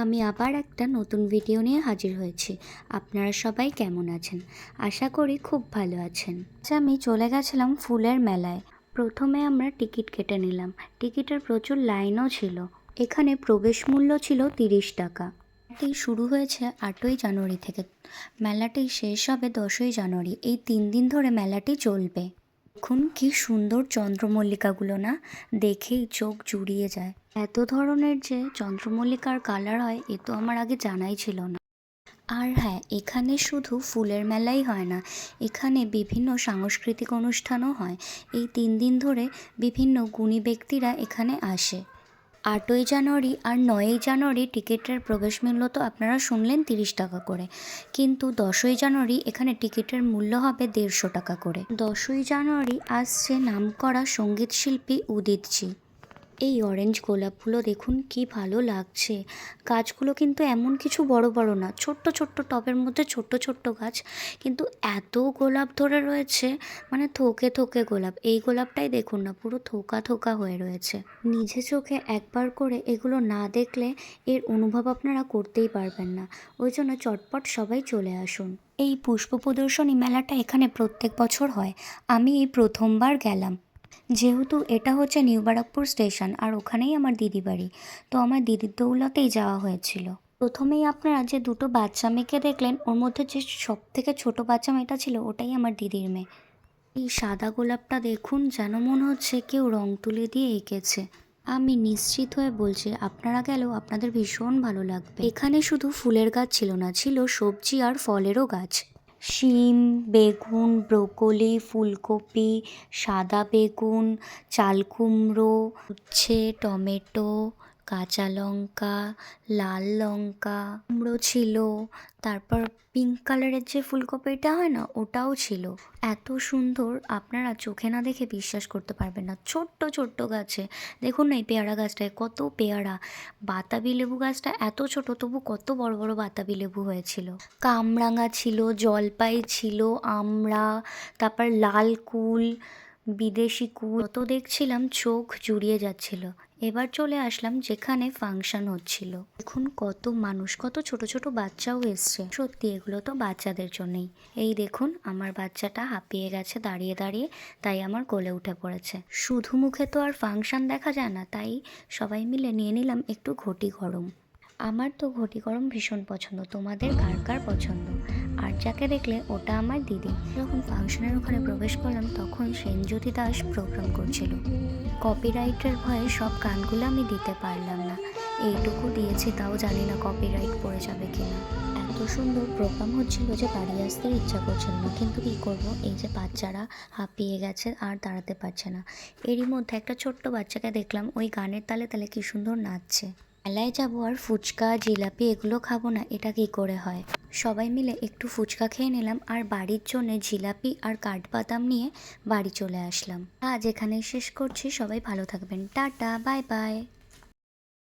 আমি আবার একটা নতুন ভিডিও নিয়ে হাজির হয়েছি। আপনারা সবাই কেমন আছেন? আশা করি খুব ভালো আছেন। আজ আমি চলে গেছিলাম ফুলের মেলায়। প্রথমে আমরা টিকিট কেটে নিলাম। টিকিটের প্রচুর লাইনও ছিল। এখানে প্রবেশ মূল্য ছিল তিরিশ টাকা। এটি শুরু হয়েছে আটই জানুয়ারি থেকে। মেলাটি শেষ হবে দশই জানুয়ারি। এই তিন দিন ধরে মেলাটি চলবে। দেখুন কি সুন্দর চন্দ্রমল্লিকাগুলো না, দেখেই চোখ জুড়িয়ে যায়। এত ধরনের যে চন্দ্রমল্লিকার কালার হয়, এ তো আমার আগে জানাই ছিল না। আর হ্যাঁ এখানে শুধু ফুলের মেলাই হয় না, এখানে বিভিন্ন সাংস্কৃতিক অনুষ্ঠানও হয়। এই তিন দিন ধরে বিভিন্ন গুণী ব্যক্তিরা এখানে আসে। আটই জানুয়ারি আর নয়ই জানুয়ারি টিকিটের প্রবেশ মূল্য তো আপনারা শুনলেন তিরিশ টাকা করে। কিন্তু দশই জানুয়ারি এখানে টিকিটের মূল্য হবে দেড়শো টাকা করে। দশই জানুয়ারি আসছে নাম করা সংগীত শিল্পী উদিতজি। এই অরেঞ্জ গোলাপগুলো দেখুন কি ভালো লাগছে। গাছগুলো কিন্তু এমন কিছু বড় বড় না, ছোট্ট ছোট্ট টবের মধ্যে ছোট্ট ছোট্ট গাছ, কিন্তু এত গোলাপ ধরে রয়েছে মানে থোকে থোকে গোলাপ। এই গোলাপটাই দেখুন না, পুরো থোকা থোকা হয়ে রয়েছে। নিজে চোখে একবার করে এগুলো না দেখলে এর অনুভব আপনারা করতেই পারবেন না। ওই জন্য চটপট সবাই চলে আসুন। এই পুষ্প প্রদর্শনী মেলাটা এখানে প্রত্যেক বছর হয়। আমি এই প্রথমবার গেলাম। যেহেতু এটা হচ্ছে নিউ বারাকপুর স্টেশন আর ওখানেই আমার দিদি বাড়ি, তো আমার দিদির দৌলতেই যাওয়া হয়েছিল। প্রথমেই আপনারা যে দুটো বাচ্চা মেয়েকে দেখলেন, ওর মধ্যে যে সব থেকে ছোটো বাচ্চা মেয়েটা ছিল, ওটাই আমার দিদির মেয়ে। এই সাদা গোলাপটা দেখুন যেন মনে হচ্ছে কেউ রং তুলে দিয়ে এঁকেছে। আমি নিশ্চিত হয়ে বলছি, আপনারা গেলেও আপনাদের ভীষণ ভালো লাগবে। এখানে শুধু ফুলের গাছ ছিল না, ছিল সবজি আর ফলেরও গাছ। শিম বেগুন ব্রোকলি ফুলকপি সাদা বেগুন চাল কুমড়ো উচ্ছে টমেটো কাঁচা লঙ্কা, লাল লঙ্কা, কুমড়ো ছিল, তারপর পিঙ্ক কালারের যে ফুলকপিটা হয় না, ওটাও ছিল। এত সুন্দর, আপনারা চোখে না দেখে বিশ্বাস করতে পারবেন না। ছোট্ট ছোট্ট গাছে। দেখুন না এই পেয়ারা গাছটায় কত পেয়ারা। বাতাবি লেবু গাছটা এত ছোট, তবু কত বড় বড় বাতাবি লেবু হয়েছিল। কামরাঙা ছিল, জলপাই ছিল, আমড়া, তারপর লাল কুল বিদেশি কুল কত দেখছিলাম চোখ জুড়িয়ে যাচ্ছিল। এবার চলে আসলাম যেখানে ফাংশন হচ্ছিল। দেখুন কত মানুষ, কত ছোট ছোট বাচ্চাও এসছে। সত্যি, এগুলো তো বাচ্চাদের জন্যই। এই দেখুন, আমার বাচ্চাটা হাঁপিয়ে গেছে, দাঁড়িয়ে দাঁড়িয়ে, তাই আমার কোলে উঠে পড়েছে। শুধু মুখে তো আর ফাংশন দেখা যায় না, তাই সবাই মিলে নিয়ে নিলাম একটু ঘটি গরম। আমার তো ঘটি গরম ভীষণ পছন্দ। তোমাদের কার কার পছন্দ? আর যাকে দেখলে ওটা আমার দিদি। যখন ফাংশনের ওখানে প্রবেশ করলাম, তখন সেনজ্যোতি দাস প্রোগ্রাম করছিল। কপিরাইটের ভয়ে সব গানগুলো আমি দিতে পারলাম না। এইটুকু দিয়েছি, তাও জানি না কপিরাইট পড়ে যাবে কিনা। এত সুন্দর প্রোগ্রাম হচ্ছিল যে বাড়ি আসতে ইচ্ছা করছিল না। কিন্তু কী করব? এই যে বাচ্চারা হাঁপিয়ে গেছে, আর দাঁড়াতে পারছে না। এরই মধ্যে একটা ছোট্ট বাচ্চাকে দেখলাম, ওই গানের তালে তালে কী সুন্দর নাচছে। মেলায় যাব আর ফুচকা, জিলাপি এগুলো খাব না, এটা কি করে হয়? সবাই মিলে একটু ফুচকা খেয়ে নিলাম আর বাড়ির জন্য জিলাপি আর কাঠবাদাম নিয়ে বাড়ি চলে আসলাম। আজ এখানেই শেষ করছি, সবাই ভালো থাকবেন। Tata, bye bye.